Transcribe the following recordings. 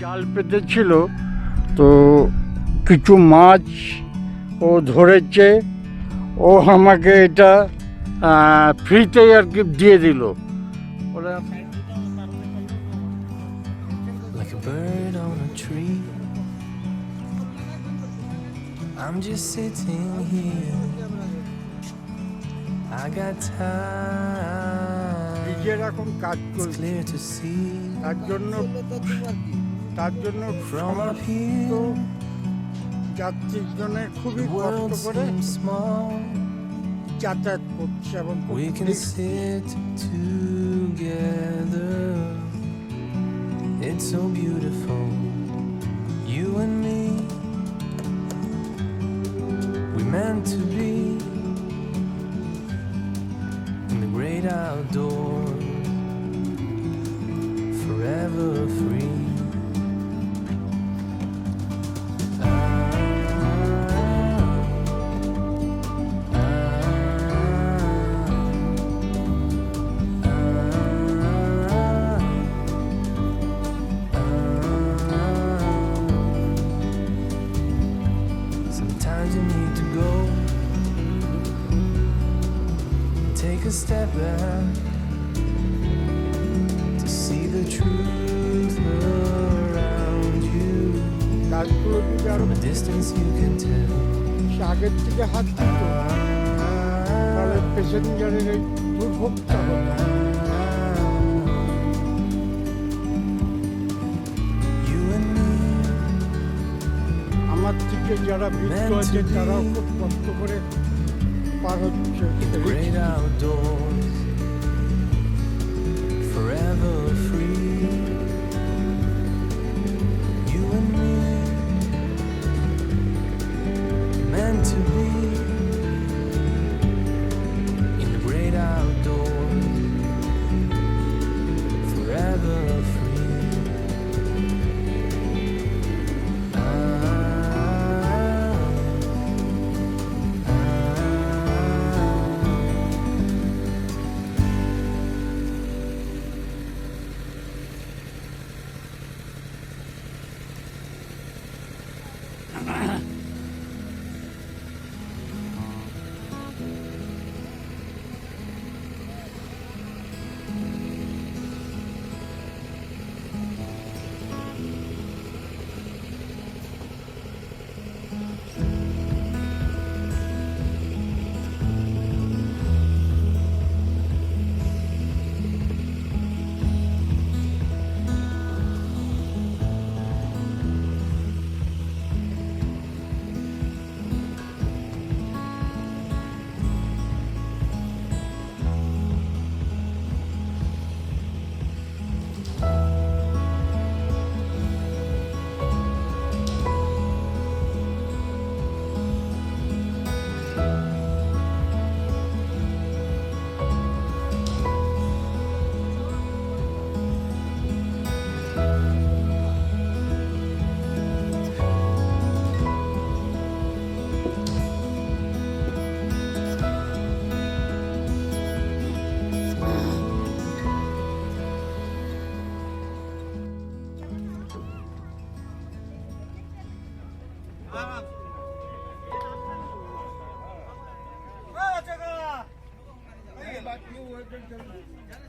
জাল পেতেছিল তো কিছু মাছ ও ধরেছে ও আমাকে এটা ফ্রিতেই আর কি দিয়ে দিল. I'm just sitting here. I got time. নিজের এখন কাজ It's clear to see তার জন্য তার জন্য from up সমস্ত here. যাত্রীর জন্য খুবই The কষ্ট world করে seems small. যাতায়াত করছে এবং We can sit together. It's so beautiful. You and me. We meant to be in the great outdoors. Forever free. প্যাসেঞ্জারের এই দুর্ভোগটা হতো আমার থেকে যারা বৃদ্ধ আছে তারাও খুব কষ্ট করে পার হচ্ছে. Forever free. 아, 제가. 아, 제가.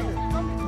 Come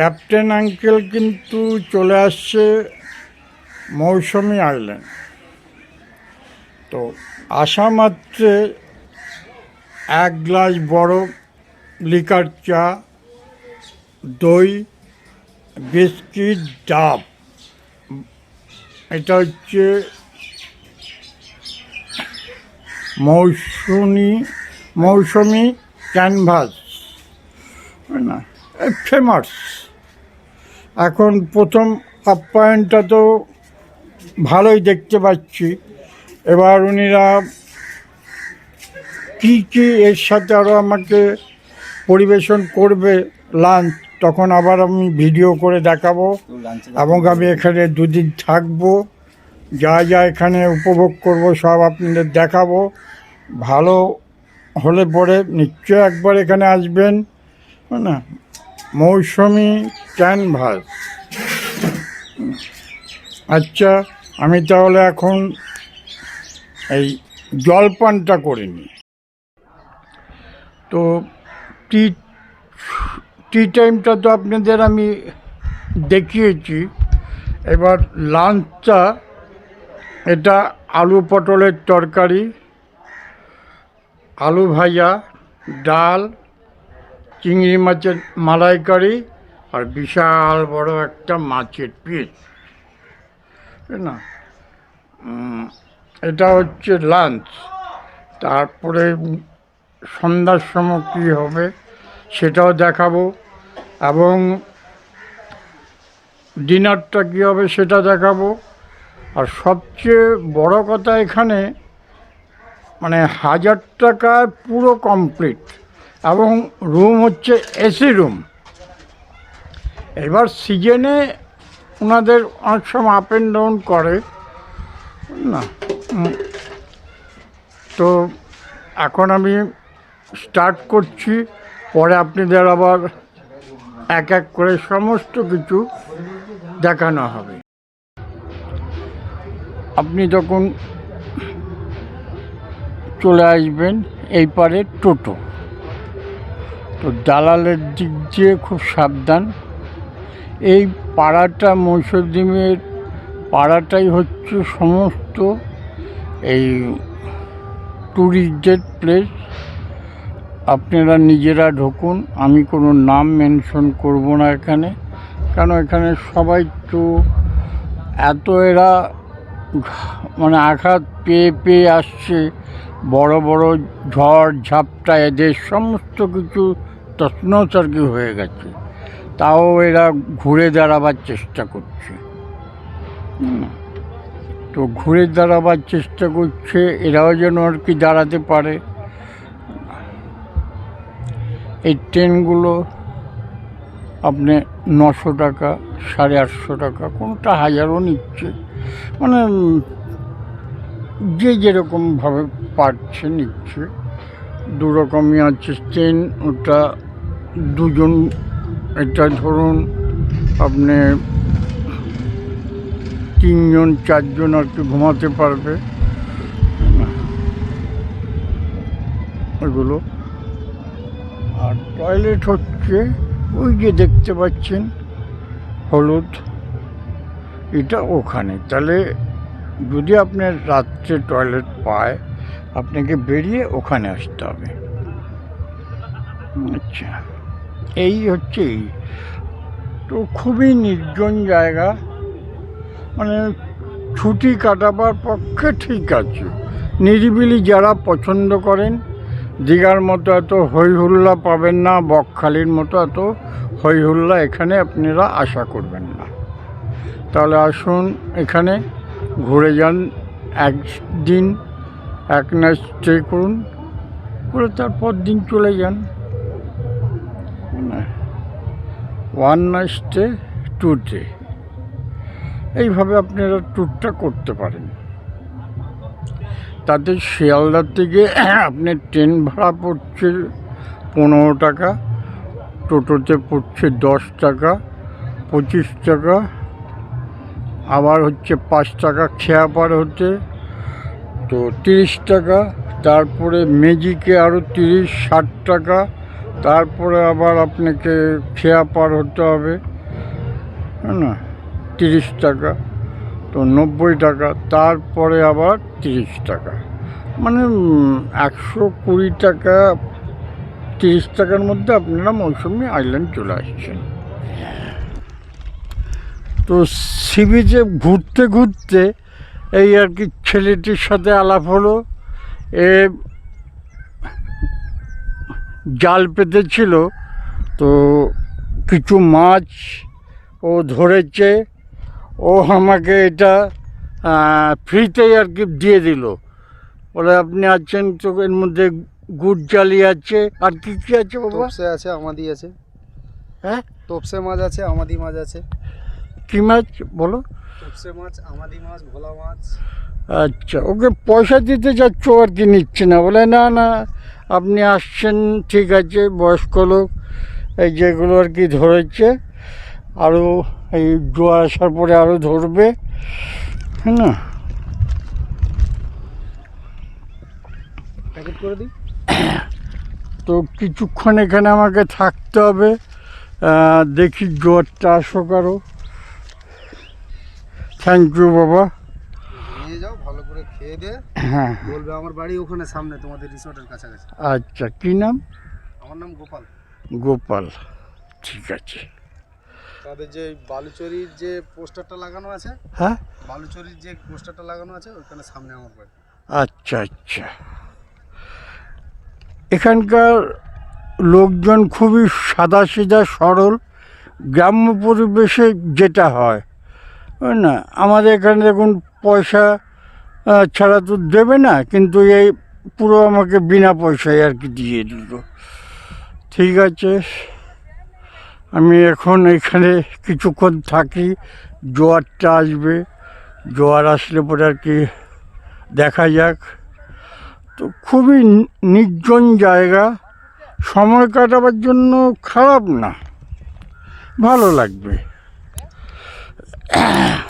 captain uncle কিন্তু চলে আসছে মৌসুমি আইল্যান্ড। তো আসা মাত্রে এক গ্লাস বরফ, লিকার চা, দই, বিস্কিট, ডাব। এটা হচ্ছে মৌসুমি মৌসুমি ক্যানভাস। না? ফেমাস। এখন প্রথম আপ্যায়নটা তো ভালোই দেখতে পাচ্ছি। এবার উনিরা কী কী এর সাথে আরও আমাকে পরিবেশন করবে লাঞ্চ তখন আবার আমি ভিডিও করে দেখাবো। এবং আমি এখানে দুদিন থাকব। যা যা এখানে উপভোগ করব সব আপনাদের দেখাবো। ভালো হলে পরে নিশ্চয় একবার এখানে আসবেন। না? মৌসুমি ক্যানভাস আচ্ছা আমি তাহলে এখন এই জলপানটা করে নিই। তো টি টি টাইমটা তো আপনাদের আমি দেখিয়েছি। এবার লাঞ্চটা, এটা আলু পটলের তরকারি, আলু ভাজা, ডাল চিংড়ি মাছের মালাইকারি আর বিশাল বড় একটা মাছের পিস। না? এটা হচ্ছে লাঞ্চ তারপরে সন্ধ্যার সময় কী হবে সেটাও দেখাবো। এবং ডিনারটা কী হবে সেটা দেখাবো। আর সবচেয়ে বড় কথা এখানে মানে হাজার টাকায় পুরো কমপ্লিট এবং রুম হচ্ছে এসি রুম এবার সিজনে ওনাদের অনেক সময় আপ অ্যান্ড ডাউন করে, না তো এখন আমি স্টার্ট করছি, পরে আপনাদের আবার এক এক করে সমস্ত কিছু দেখানো হবে। আপনি যখন চলে আসবেন, এই পারে টোটো। তো দালালের দিক দিয়ে খুব সাবধান। এই পাড়াটা মৈশুদ্দিমের পাড়াটাই হচ্ছে সমস্ত এই ট্যুরিস্টদের প্লেস আপনারা নিজেরা ঢুকুন, আমি কোনো নাম মেনশন করব না এখানে কারণ এখানে সবাই তো এত এরা মানে আঘাত পেয়ে পেয়ে আসছে, বড় বড় ঝড় ঝাপটা, এদের সমস্ত কিছু কি হয়ে গেছে। তাও এরা ঘুরে দাঁড়াবার চেষ্টা করছে। তো ঘুরে দাঁড়াবার চেষ্টা করছে, এরাও যেন আর কি দাঁড়াতে পারে। এই ট্রেনগুলো আপনি নশো টাকা, সাড়ে আটশো টাকা, কোনটা হাজারও নিচ্ছে। মানে যে যেরকমভাবে পারছে নিচ্ছে। দু রকমই আছে। ট্রেন ওটা দুজন এটা ধরুন আপনি তিনজন, চারজন আর কি ঘুমাতে পারবে। ওইগুলো আর টয়লেট হচ্ছে ওই যে দেখতে পাচ্ছেন, হলুদ। এটা ওখানে। তাহলে যদি আপনার রাত্রে টয়লেট পায়, আপনাকে বেরিয়ে ওখানে আসতে হবে। আচ্ছা। এই হচ্ছে তো খুবই নির্জন জায়গা। মানে ছুটি কাটাবার পক্ষে ঠিক আছে। নিরিবিলি যারা পছন্দ করেন, দীঘার মতো এত হই হুল্লা পাবেন না, বকখালির মতো এত হই হুল্লা এখানে আপনারা আশা করবেন না। তাহলে আসুন এখানে ঘুরে যান একদিন, এক নাইট স্টে করুন, করে তারপর দিন চলে যান। One night stay two day এইভাবে আপনারা ট্যুরটা করতে পারেন। তাতে শিয়ালদার থেকে আপনার ট্রেন ভাড়া পড়ছে পনেরো টাকা, টোটোতে পড়ছে দশ টাকা, পঁচিশ টাকা, আবার হচ্ছে পাঁচ টাকা খেয়া পার হতে, তো তিরিশ টাকা, তারপরে ম্যাজিকে আরও তিরিশ, ষাট টাকা তারপরে আবার আপনাকে খেয়া পার হতে হবে হ্যাঁ না? তিরিশ টাকা, তো নব্বই টাকা, তারপরে আবার তিরিশ টাকা। মানে একশো কুড়ি টাকা, তিরিশ টাকার মধ্যে আপনারা মৌসুমি আইল্যান্ড চলে আসছেন। তো সি বিচে ঘুরতে ঘুরতে এই আর কি ছেলেটির সাথে আলাপ হলো, এ জাল পেতেছিল। তো কিছু মাছ ও ধরেছে। ও আমাকে এটা ফ্রিতেই আর কি দিয়ে দিল। বলে আপনি আছেন তো এর মধ্যে গুড় জালি আছে। আর কি কি আছে বাবা? আছে আমাদি আছে। হ্যাঁ? তোপসে মাছ আছে আমাদি মাছ আছে। কি মাছ বলো? মাছ আমাদি মাছ ভোলা মাছ। আচ্ছা ওকে পয়সা দিতে যাচ্ছ আর কি নিচ্ছে না? বলে না না আপনি আসছেন ঠিক আছে বয়স্ক লোক। এই যেগুলো আর কি ধরেছে আরও এই জোয়ার আসার পরে আরও ধরবে হ্যাঁ না? করে দিই? তো কিছুক্ষণ এখানে আমাকে থাকতে হবে দেখি জোয়ারটা আসো কারও থ্যাংক ইউ বাবা। নিয়ে যাও ভালো করে খেয়ে দে। হ্যাঁ। বলবে আমার বাড়ি ওখানে সামনে তোমাদের রিসোর্টের কাছাকাছি। আচ্ছা কী নাম? আমার নাম গোপাল। গোপাল ঠিক আছে। তাদের যে বালুচরির যে পোস্টারটা লাগানো আছে হ্যাঁ? বালুচরির যে পোস্টারটা লাগানো আছে ওখানে সামনে আমার বাড়ি। আচ্ছা আচ্ছা। এখানকার লোকজন খুবই সাদাসিধা সরল। গ্রাম্য পরিবেশে যেটা হয় না, আমাদের এখানে দেখুন পয়সা ছাড়া তো দেবে না, কিন্তু এই পুরো আমাকে বিনা পয়সায় আর কি দিয়ে দিল। ঠিক আছে, আমি এখন এখানে কিছুক্ষণ থাকি, জোয়ারটা আসবে, জোয়ার আসলে পরে আর কি দেখা যাক। তো খুবই নির্জন জায়গা, সময় কাটাবার জন্য খারাপ না, ভালো লাগবে। Ah!